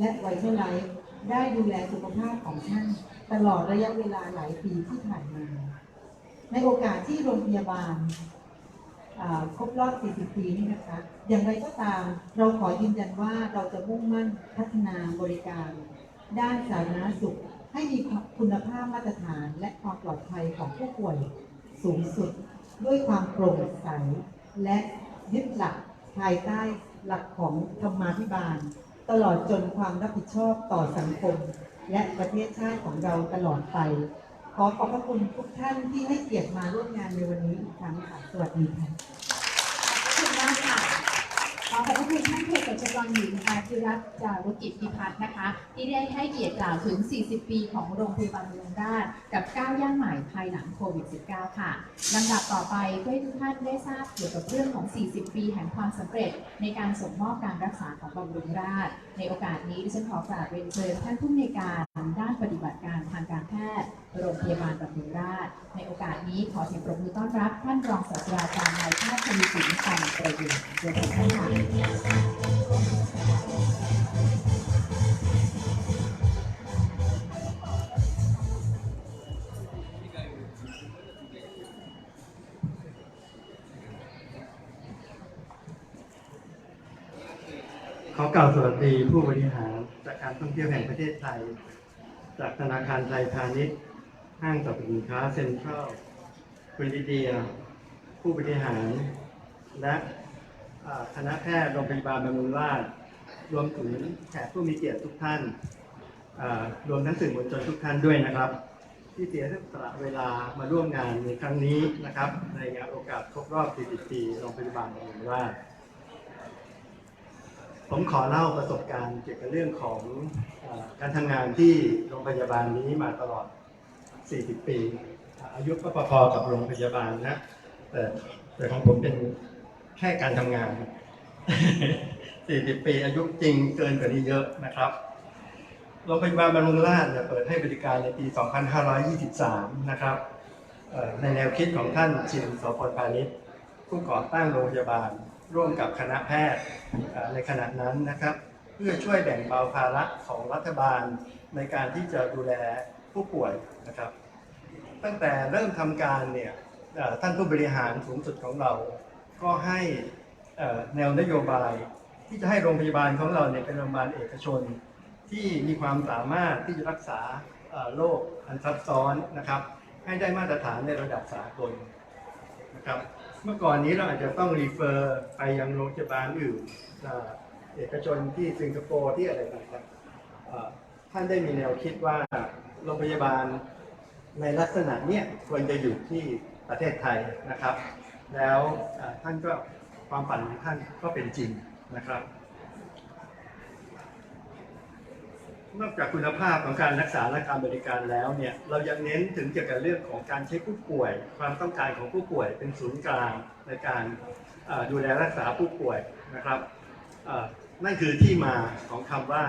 และไวท์ไลท์ได้ดูแลสุขภาพของท่าน ตลอดระยะเวลาหลายปีที่ผ่านมา ในโอกาสที่โรงพยาบาลครบรอบ 40 ปีนี่นะคะ อย่างไรก็ตาม เราขอยืนยันว่าเราจะมุ่งมั่นพัฒนาบริการ ด้านสาธารณสุข ให้มีคุณภาพมาตรฐานและความปลอดภัยของผู้ป่วยสูงสุด ด้วยความโปร่งใส และยึดหลักภายใต้หลักของธรรมาภิบาล ตลอดจนความรับผิดชอบต่อสังคม และประเทศชาติของเราตลอดไป ขอขอบพระคุณทุกท่านที่ให้เกียรติมาร่วมงานในวันนี้อีกครั้งค่ะสวัสดีค่ะ ขอบคุณมากค่ะขอขอบพระคุณท่านเภสัชกรหญิงอาธิรัตจารุกิจพิพัฒน์นะคะ ที่ได้ให้เกียรติกล่าวถึง 40 ปีของโรงพยาบาลบำรุงราษฎร์กับก้าวย่างใหม่ภายหลังโควิด -19 ค่ะลำดับต่อไปเพื่อให้ทุกท่านได้ทราบเกี่ยวกับเรื่องของ 40 ปีแห่งความสำเร็จ ในการส่งมอบการรักษาของบำรุงราษฎร์ในโอกาสนี้ดิฉันขอกราบเรียนเชิญท่านผู้ในวยการด้านปฏิบัติการทางการแพทย์โรงพยาบาลบำรุงราษฎร์ในโอกาสนี้ขอเสียงปรบมือต้อนรับ ท่านรองศาสตราจารย์นายแพทย์ชลีศิลป์ตันประยุนเรียนเชิญท่านค่ะ ขอกล่าวสวัสดีผู้บริหารจากการท่องเที่ยวแห่งประเทศไทย จากธนาคารไทยพาณิชย์ ห้างสรรพสินค้าเซ็นทรัลคุณลิเดีย ผู้บริหาร และคณะแพทย์โรงพยาบาลบำรุงราษฎร์รวมถึงแขกผู้มีเกียรติทุกท่านรวมทั้งสื่อมวลชนทุกท่านด้วยนะครับ ที่เสียสละเวลามาร่วมงานในครั้งนี้นะครับ ในงานโอกาสครบรอบ 40 ปีโรงพยาบาลบำรุงราษฎร์ ผมขอเล่าประสบการณ์เกี่ยวกับเรื่องของอการทำงานที่โรงพยาบาลนี้มาตลอด 40 ปี อายุก็พอๆกับโรงพยาบาลนะ แต่แต่ของผมเป็นแค่การทำงาน 40 ปีอายุจริงเกินกว่านี้เยอะนะครับโรงพยาบาลบำรุงราษฎร์เปิดให้บริการในปี 2523 นะครับในแนวคิดของท่านชินสพพาณิชย์ผู้ก่อตั้งโรงพยาบาล ร่วมกับคณะแพทย์ในขณะนั้นนะครับ เพื่อช่วยแบ่งเบาภาระของรัฐบาลในการที่จะดูแลผู้ป่วยนะครับ ตั้งแต่เริ่มทำการเนี่ยท่านผู้บริหารสูงสุดของเรา ก็ให้แนวนโยบาย ที่จะให้โรงพยาบาลของเราเนี่ยเป็นโรงพยาบาลเอกชน ที่มีความสามารถที่จะรักษาโรคอันซับซ้อนนะครับ ให้ได้มาตรฐานในระดับสากลนะครับ เมื่อก่อนนี้เราอาจจะต้องรีเฟอร์ไปยังโรงพยาบาลอื่นอ่เอกชนที่สิงคโปร์ที่อะไรต่างๆท่านได้มีแนวคิดว่าโรงพยาบาลในลักษณะเนี้ยควรจะอยู่ที่ประเทศไทยนะครับ แล้วท่านก็ความฝันของท่านก็เป็นจริงนะครับ นอกจากคุณภาพของการรักษาและการบริการแล้วเนี่ยเรายังเน้นถึงเกี่ยวกับเรื่องของการใช้ผู้ป่วย ความต้องการของผู้ป่วยเป็นศูนย์กลางในการเอ่อดูแลรักษาผู้ป่วยนะครับเอ่อนั่นคือที่มาของคำว่า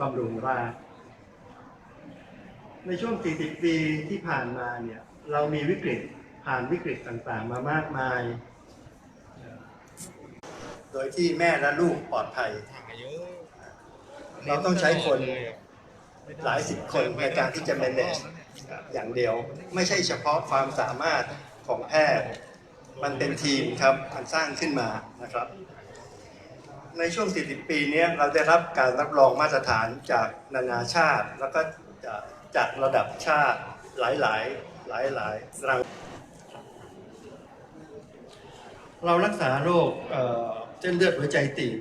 บำรุงราษฎร์ในช่วง 40 ปีที่ผ่านมาเนี่ยเรามีวิกฤตผ่านวิกฤตต่างๆ มามากมายเอ่อโดยที่แม่และลูกปลอดภัยเราต้องใช้คน หลายสิบคนในการที่จะ manage อย่างเดียว ไม่ใช่เฉพาะความสามารถของแพทย์ มันเป็นทีมครับมันสร้างขึ้นมานะครับ ในช่วง 40 ปีนี้เราได้รับการรับรองมาตรฐานจากนานาชาติ แล้วก็จากระดับชาติหลายหลายหลายหลายรางเรารักษาโรคเส้นเลือดหัวใจตีบ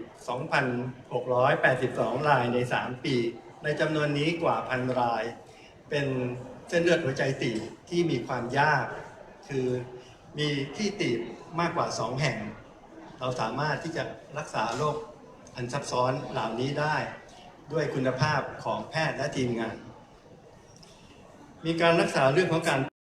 2,682 รายใน 3 ปี ในจำนวนนี้กว่าพันราย เป็นเส้นเลือดหัวใจตีบที่มีความยาก คือมีที่ตีบมากกว่า 2 แห่ง เราสามารถที่จะรักษาโรคอันซับซ้อนเหล่านี้ได้ด้วยคุณภาพของแพทย์และทีมงาน มีการรักษาเรื่องของการ